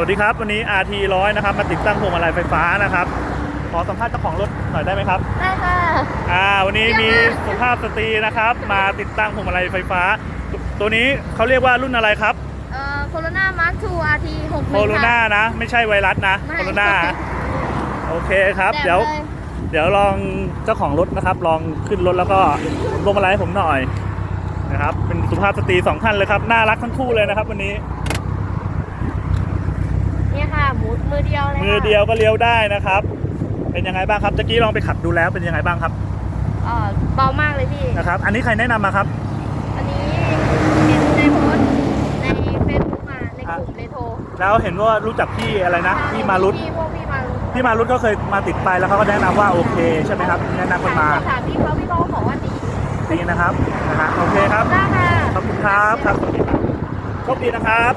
วัสดีครับ วันนี้ RT ร้อยนะครับ มาติดตั้งพวงมาลัยไฟฟ้านะครับ ขอสัมภาษณ์เจ้าของรถหน่อยได้ไหมครับ ได้ค่ะ อ่า วันนี้มีสุภาพสตรีนะครับ มาติดตั้งพวงมาลัยไฟฟ้า ตัวนี้เขาเรียกว่ารุ่นอะไรครับ เอ่อโคโรนามาร์คทูอาร์ทีหกโคโรนานะ ไม่ใช่ไวรัสนะ โคโรนาโอเคครับ เดี๋ยว เดี๋ยวลองเจ้าของรถนะครับ ลองขึ้นรถแล้วก็พวงมาลัยให้ผมหน่อยนะครับ เป็นสุภาพสตรีสองท่านเลยครับ น่ารักทั้งคู่เลยนะครับ วันนี้นี่ค่ะห มุดมือเดียวเลยค่ะมือเดียวก็เลี้ยวได้นะครับ เป็นยังไงบ้างครับตะกี้ลองไปขับดูแล้วเป็นยังไงบ้างครับเอ่อเบามากเลยพี่ นะครับ อันนี้ใครแนะนำมาครับ อันนี้เห็นในโพสต์ในเฟซบุ๊กมาในกลุ่มเลโทรแล้วเห็นว่ารู้จักพี่อะไรนะพี่มารุตพี่พวกพี่มารุตพี่มารุตก็เคยมาติดไปแล้วเขาก็แนะนำว่าโอเคใช่ไหมครับแนะนำกันมาถามพี่เขาพี่เขาก็บอกว่าดีดีนะครับนะฮะโอเคครับได้ค่ะขอบคุณครับครับสวัสดีครับโชคดีนะครับ